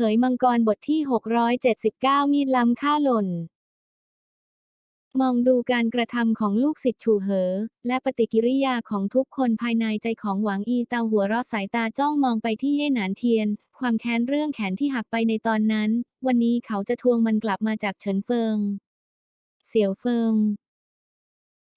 เขยมังกรบทที่ 679 มีดล้ำค่าหล่น มองดูการกระทำของลูกศิษย์ฉูเหอ และปฏิกิริยาของทุกคนภายในใจของหวังอีเตาหัวเราะสายตาจ้องมองไปที่เย่หนานเทียน ความแค้นเรื่องแขนที่หักไปในตอนนั้น วันนี้เขาจะทวงมันกลับมาจากเฉินเฟิง เสี่ยวเฟิง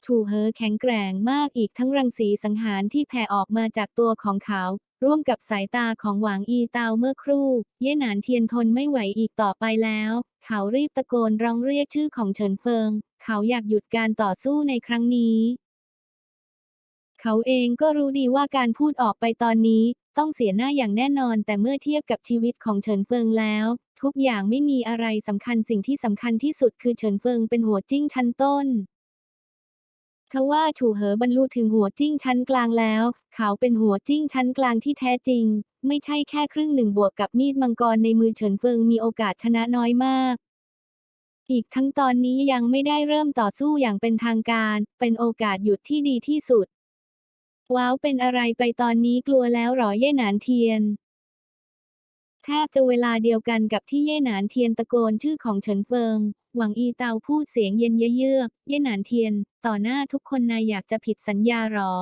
ถูเหอแข็งแกร่งมากอีกทั้งรังสีสังหารที่แผ่ออกมาจากตัวของเขา ร่วมกับสายตาของหวางอีเตาเมื่อครู่ เย่หนานเทียนทนไม่ไหวอีกต่อไปแล้ว เขารีบตะโกนร้องเรียกชื่อของเฉินเฟิง เขาอยากหยุดการต่อสู้ในครั้งนี้ เขาเองก็รู้ดีว่าการพูดออกไปตอนนี้ ต้องเสียหน้าอย่างแน่นอน แต่เมื่อเทียบกับชีวิตของเฉินเฟิงแล้ว ทุกอย่างไม่มีอะไรสำคัญสิ่งที่สำคัญที่สุดคือเฉินเฟิงเป็นหัวจิ้งชั้นต้น ทว่าฉูเหอบรรลุถึงหัวจิ้งชั้นกลางแล้ว เขาเป็นหัวจิ้งชั้นกลางที่แท้จริง ไม่ใช่แค่ครึ่งหนึ่งบวกกับมีดมังกรในมือเฉินเฟิงมีโอกาสชนะน้อยมาก อีกทั้งตอนนี้ยังไม่ได้เริ่มต่อสู้อย่างเป็นทางการ เป็นโอกาสหยุดที่ดีที่สุด ว้าวเป็นอะไรไปตอนนี้กลัวแล้วหรอเย่หนานเทียน แทบจะเวลาเดียวกันกับที่เย่หนานเทียนตะโกนชื่อของเฉินเฟิง หวังอีเตาพูดเสียงเย็นเยือก เย่หนานเทียน ต่อหน้าทุกคนนายอยากจะผิดสัญญาหรอ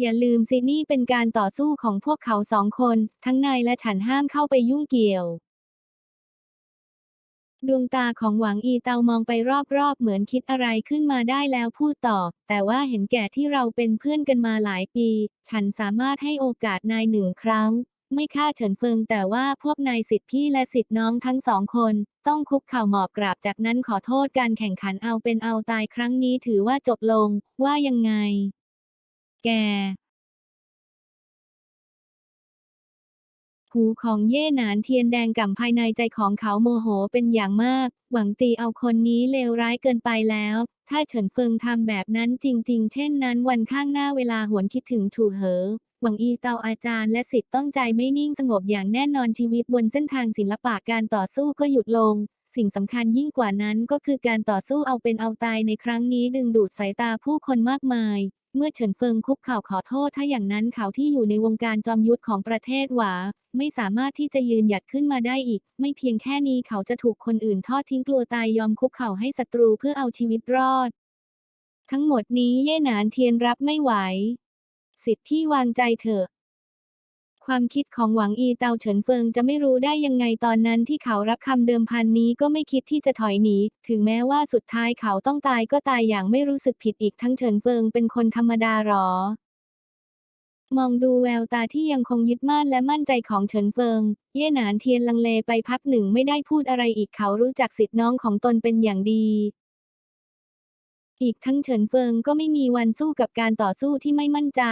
อย่าลืมสินี่เป็นการต่อสู้ของพวกเขาสองคน ทั้งนายและฉันห้ามเข้าไปยุ่งเกี่ยว ดวงตาของหวังอีเตามองไปรอบๆ เหมือนคิดอะไรขึ้นมาได้แล้วพูดต่อ แต่ว่าเห็นแก่ที่เราเป็นเพื่อนกันมาหลายปี ฉันสามารถให้โอกาสนายหนึ่งครั้ง ไม่ฆ่าเฉินเฟิงแต่ว่าพวกนายสิทธิพี่และสิทธิน้องทั้งสองคน ต้องคุกเข่าหมอบกราบจากนั้นขอโทษการแข่งขันเอาเป็นเอาตายครั้งนี้ถือว่าจบลง ว่ายังไง แก หูของเย่หนานเทียนแดงก่ำภายในใจของเขาโมโหเป็นอย่างมาก หวังตีเอาคนนี้เลวร้ายเกินไปแล้ว ถ้าเฉินเฟิงทำแบบนั้นจริง ๆ เช่นนั้นวันข้างหน้าเวลาหวนคิดถึงถูเหอ หวังอีเตาอาจารย์และสิทธิ์ต้องใจไม่นิ่งสงบอย่างแน่นอนชีวิตบนเส้นทางศิลปะการต่อสู้ก็หยุดลง สิ่งสำคัญยิ่งกว่านั้นก็คือการต่อสู้เอาเป็นเอาตายในครั้งนี้ดึงดูดสายตาผู้คนมากมาย เมื่อเฉินเฟิงคุกเข่าขอโทษถ้าอย่างนั้นเขาที่อยู่ในวงการจอมยุทธของประเทศหวา ไม่สามารถที่จะยืนหยัดขึ้นมาได้อีก ไม่เพียงแค่นี้เขาจะถูกคนอื่นทอดทิ้งกลัวตายยอมคุกเข่าให้ศัตรูเพื่อเอาชีวิตรอด ทั้งหมดนี้เย่หนานเทียนรับไม่ไหว สิทธิ์พี่วางใจเถอะ ความคิดของหวังอีเตาเฉินเฟิงจะไม่รู้ได้ยังไงตอนนั้นที่เขารับคำเดิมพันนี้ก็ไม่คิดที่จะถอยหนี ถึงแม้ว่าสุดท้ายเขาต้องตายก็ตายอย่างไม่รู้สึกผิดอีกทั้งเฉินเฟิงเป็นคนธรรมดาหรอ มองดูแววตาที่ยังคงยึดมั่นและมั่นใจของเฉินเฟิง เย่หนานเทียนลังเลไปพักหนึ่งไม่ได้พูดอะไรอีกเขารู้จักสิทธิน้องของตนเป็นอย่างดี อีกทั้งเฉินเฟิงก็ไม่มีวันสู้กับการต่อสู้ที่ไม่มั่นใจ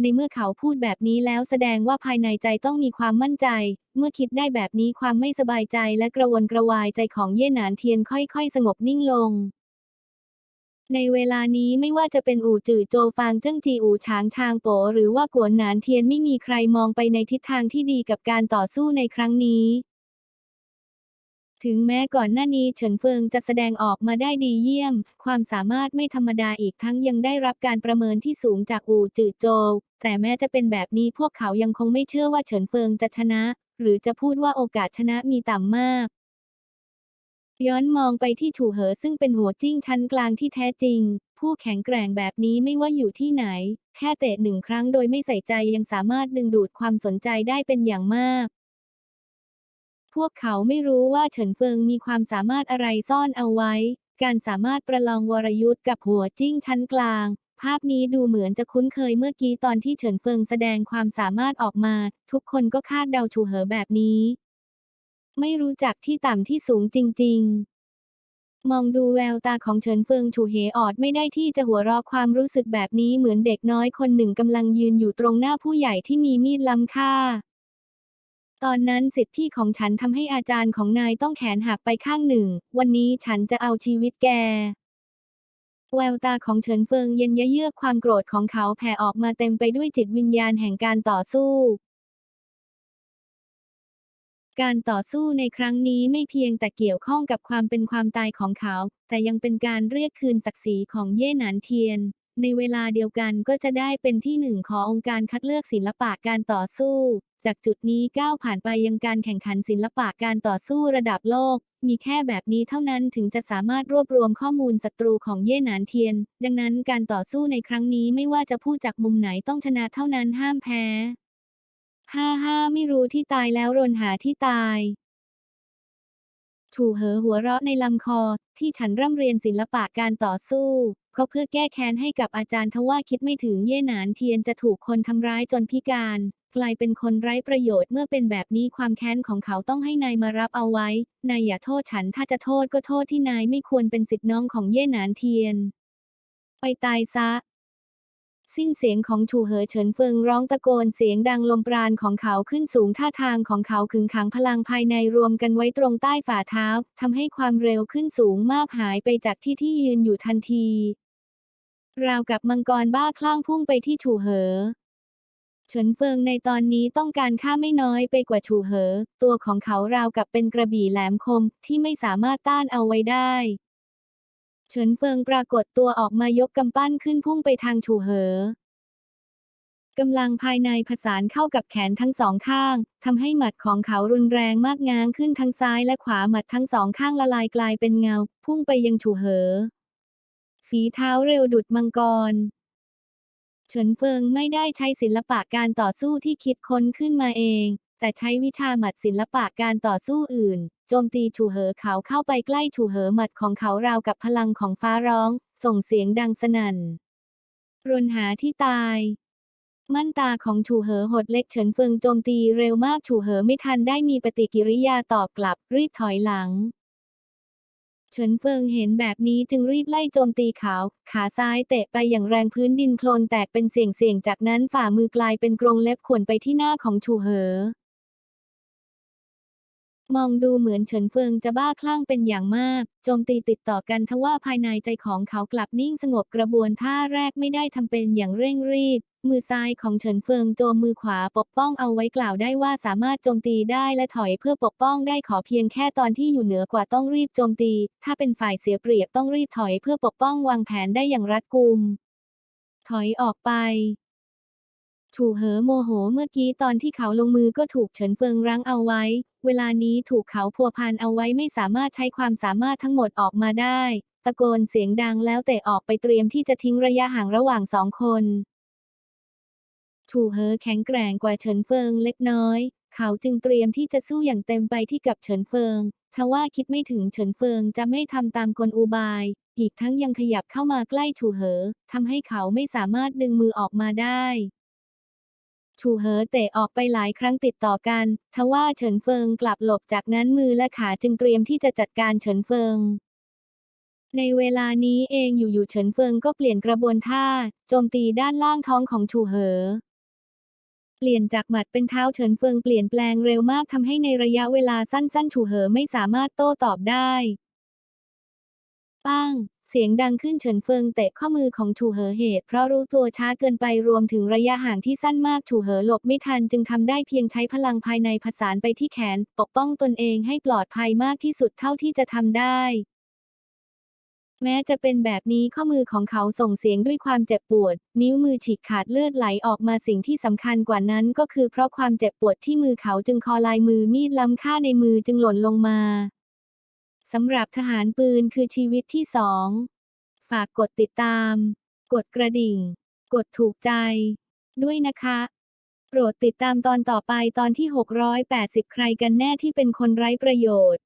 ในเมื่อเขาพูดแบบนี้แล้วแสดงว่าภายในใจต้องมีความมั่นใจ เมื่อคิดได้แบบนี้ความไม่สบายใจและกระวนกระวายใจของเย่หนานเทียนค่อยๆ สงบนิ่งลง ในเวลานี้ไม่ว่าจะเป็นอู่จื่อโจฟางเจิ้งจีอู่ฉางชางโปหรือว่ากวนหนานเทียนไม่มีใครมองไปในทิศทางที่ดีกับการต่อสู้ในครั้งนี้ ถึงแม้ก่อนหน้านี้เฉินเฟิงจะแสดงออกมาได้ดีเยี่ยม ความสามารถไม่ธรรมดาอีกทั้งยังได้รับการประเมินที่สูงจากอู่จื่อโจวแต่แม้จะเป็นแบบนี้พวกเขายังคงไม่เชื่อว่าเฉินเฟิงจะชนะ หรือจะพูดว่าโอกาสชนะมีต่ำมาก ย้อนมองไปที่ฉูเหอซึ่งเป็นหัวจิ้งชั้นกลางที่แท้จริง ผู้แข็งแกร่งแบบนี้ไม่ว่าอยู่ที่ไหน แค่เตะหนึ่งครั้งโดยไม่ใส่ใจยังสามารถดึงดูดความสนใจได้เป็นอย่างมาก พวกเขาไม่รู้ว่าเฉินเฟิงมีความสามารถอะไรซ่อนเอาไว้ การสามารถประลองวรยุทธ์กับหัวจิ้งชั้นกลาง ภาพนี้ดูเหมือนจะคุ้นเคยเมื่อกี้ตอนที่เฉินเฟิงแสดงความสามารถออกมา ทุกคนก็คาดเดาชูเหอแบบนี้ ไม่รู้จักที่ต่ำที่สูงจริง ๆมองดูแววตาของเฉินเฟิงฉูเหออดไม่ได้ที่จะหัวเราะความรู้สึกแบบนี้เหมือนเด็กน้อยคนหนึ่งกำลังยืนอยู่ตรงหน้าผู้ใหญ่ที่มีมีดล้ำค่า ตอนนั้นสิทธิพี่ของฉันทำให้อาจารย์ของนายต้องแขนหักไปข้างหนึ่ง วันนี้ฉันจะเอาชีวิตแก แววตาของเฉินเฟิงเย็นยะเยือกความโกรธของเขาแผ่ออกมาเต็มไปด้วยจิตวิญญาณแห่งการต่อสู้ การต่อสู้ในครั้งนี้ไม่เพียงแต่เกี่ยวข้องกับความเป็นความตายของเขา แต่ยังเป็นการเรียกคืนศักดิ์ศรีของเย่หนานเทียน ในเวลาเดียวกันก็จะได้เป็นที่หนึ่งขององค์การคัดเลือกศิลปะการต่อสู้ จากจุดนี้ก้าวผ่านไปยังการแข่งขันศิลปะการต่อสู้ระดับโลก มีแค่แบบนี้เท่านั้นถึงจะสามารถรวบรวมข้อมูลศัตรูของเย่หนานเทียน ดังนั้นการต่อสู้ในครั้งนี้ไม่ว่าจะพูดจากมุมไหนต้องชนะเท่านั้นห้ามแพ้ห้าห้าไม่รู้ที่ตายแล้วรนหาที่ตาย ถูเหอหัวเราะในลำคอ ที่ฉันร่ำเรียนศิลปะการต่อสู้ ก็เพื่อแก้แค้นให้กับอาจารย์ทว่าคิดไม่ถึงเย่หนานเทียนจะถูกคนทำร้ายจนพิการ กลายเป็นคนไร้ประโยชน์เมื่อเป็นแบบนี้ความแค้นของเขาต้องให้นายมารับเอาไว้ นายอย่าโทษฉันถ้าจะโทษก็โทษที่นายไม่ควรเป็นสิทธิ์น้องของเย่หนานเทียน ไปตายซะ สิ้นเสียงของชูเหอเฉินเฟิงร้องตะโกนเสียงดังลมปราณของเขาขึ้นสูงท่าทางของเขาขึงขังพลังภายในรวมกันไว้ตรงใต้ฝ่าเท้าทำให้ความเร็วขึ้นสูงมากหายไปจากที่ที่ยืนอยู่ทันที ราวกับมังกรบ้าคลั่งพุ่งไปที่ชูเหอเฉินเฟิงในตอนนี้ต้องการค่าไม่น้อยไปกว่าชูเหอ ตัวของเขาราวกับเป็นกระบี่แหลมคมที่ไม่สามารถต้านเอาไว้ได้ เฉินเฟิงปรากฏตัวออกมายกกำปั้นขึ้นพุ่งไปทางชูเหอกำลังภายในผสานเข้ากับแขนทั้งสองข้างทำให้หมัดของเขารุนแรงมากง้างขึ้นทั้งซ้ายและขวาหมัดทั้งสองข้างละลายกลายเป็นเงา พุ่งไปยังชูเหอ ฝีเท้าเร็วดุดมังกร เฉินเฟิงไม่ได้ใช้ศิลปะการต่อสู้ที่คิดค้นขึ้นมาเอง แต่ใช้วิชาหมัดศิลปะการต่อสู้อื่น โจมตีชูเหอเขาเข้าไปใกล้ชูเหอหมัดของเขาราวกับพลังของฟ้าร้อง ส่งเสียงดังสนั่น รนหาที่ตาย มั่นตาของฉูเหอหดเล็กเฉินเฟิงโจมตีเร็วมากฉูเหอไม่ทันได้มีปฏิกิริยาตอบกลับรีบถอยหลังเฉินเฟิงเห็นแบบนี้จึงรีบไล่โจมตีเขา ขาซ้ายเตะไปอย่างแรงพื้นดินโคลนแตกเป็นเสี่ยงๆจากนั้นฝ่ามือกลายเป็นกรงเล็บข่วนไปที่หน้าของฉูเหอ มองดูเหมือนเฉินเฟิงจะบ้าคลั่งเป็นอย่างมาก โจมตีติดต่อกันทว่าภายในใจของเขากลับนิ่งสงบกระบวนท่าแรกไม่ได้ทำเป็นอย่างเร่งรีบ มือซ้ายของเฉินเฟิงโจมมือขวาปกป้องเอาไว้กล่าวได้ว่าสามารถโจมตีได้และถอยเพื่อปกป้องได้ขอเพียงแค่ตอนที่อยู่เหนือกว่าต้องรีบโจมตี ถ้าเป็นฝ่ายเสียเปรียบต้องรีบถอยเพื่อปกป้องวางแผนได้อย่างรัดกุม ถอยออกไป ถูเหอโมโหเมื่อกี้ตอนที่เขาลงมือก็ถูกเฉินเฟิงรั้งเอาไว้ เวลานี้ถูกเขาพัวพันเอาไว้ไม่สามารถใช้ความสามารถทั้งหมดออกมาได้ ตะโกนเสียงดังแล้วเตะออกไปเตรียมที่จะทิ้งระยะห่างระหว่างสองคน ถูเหอแข็งแกร่งกว่าเฉินเฟิงเล็กน้อย เขาจึงเตรียมที่จะสู้อย่างเต็มไปที่กับเฉินเฟิงทว่าคิดไม่ถึงเฉินเฟิงจะไม่ทำตามกลอุบาย อีกทั้งยังขยับเข้ามาใกล้ถูเหอทำให้เขาไม่สามารถดึงมือออกมาได้ ถูเหอเตะออกไปหลายครั้งติดต่อกัน ทว่าเฉินเฟิงกลับหลบจากนั้นมือและขาจึงเตรียมที่จะจัดการเฉินเฟิง ในเวลานี้เองอยู่ๆเฉินเฟิงก็เปลี่ยนกระบวนท่า โจมตีด้านล่างท้องของถูเหอเปลี่ยนจากหมัดเป็นเท้าเฉินเฟิงเปลี่ยนแปลงเร็วมากทำให้ในระยะเวลาสั้นๆถูเหอไม่สามารถโต้ตอบได้ป้ง สียงดังขึ้นเฉินเฟิงเตะข้อมือของฉูเหอเหตุ เพราะรู้ตัวช้าเกินไปรวมถึงระยะห่างที่สั้นมากฉูเหอหลบไม่ทันจึงทำได้เพียงใช้พลังภายในผสานไปที่แขน ปกป้องตนเองให้ปลอดภัยมากที่สุดเท่าที่จะทำได้แม้จะเป็นแบบนี้ข้อมือของเขาส่งเสียงด้วยความเจ็บปวด นิ้วมือฉีกขาดเลือดไหลออกมาสิ่งที่สำคัญกว่านั้นก็คือเพราะความเจ็บปวดที่มือเขาจึงคอลายมือมีดล้ำค่าในมือจึงหล่นลงมาสำหรับทหารปืนคือชีวิตที่สอง ฝากกดติดตาม กดกระดิ่ง กดถูกใจ ด้วยนะคะ โปรดติดตามตอนต่อไปตอนที่ 680 ใครกันแน่ที่เป็นคนไร้ประโยชน์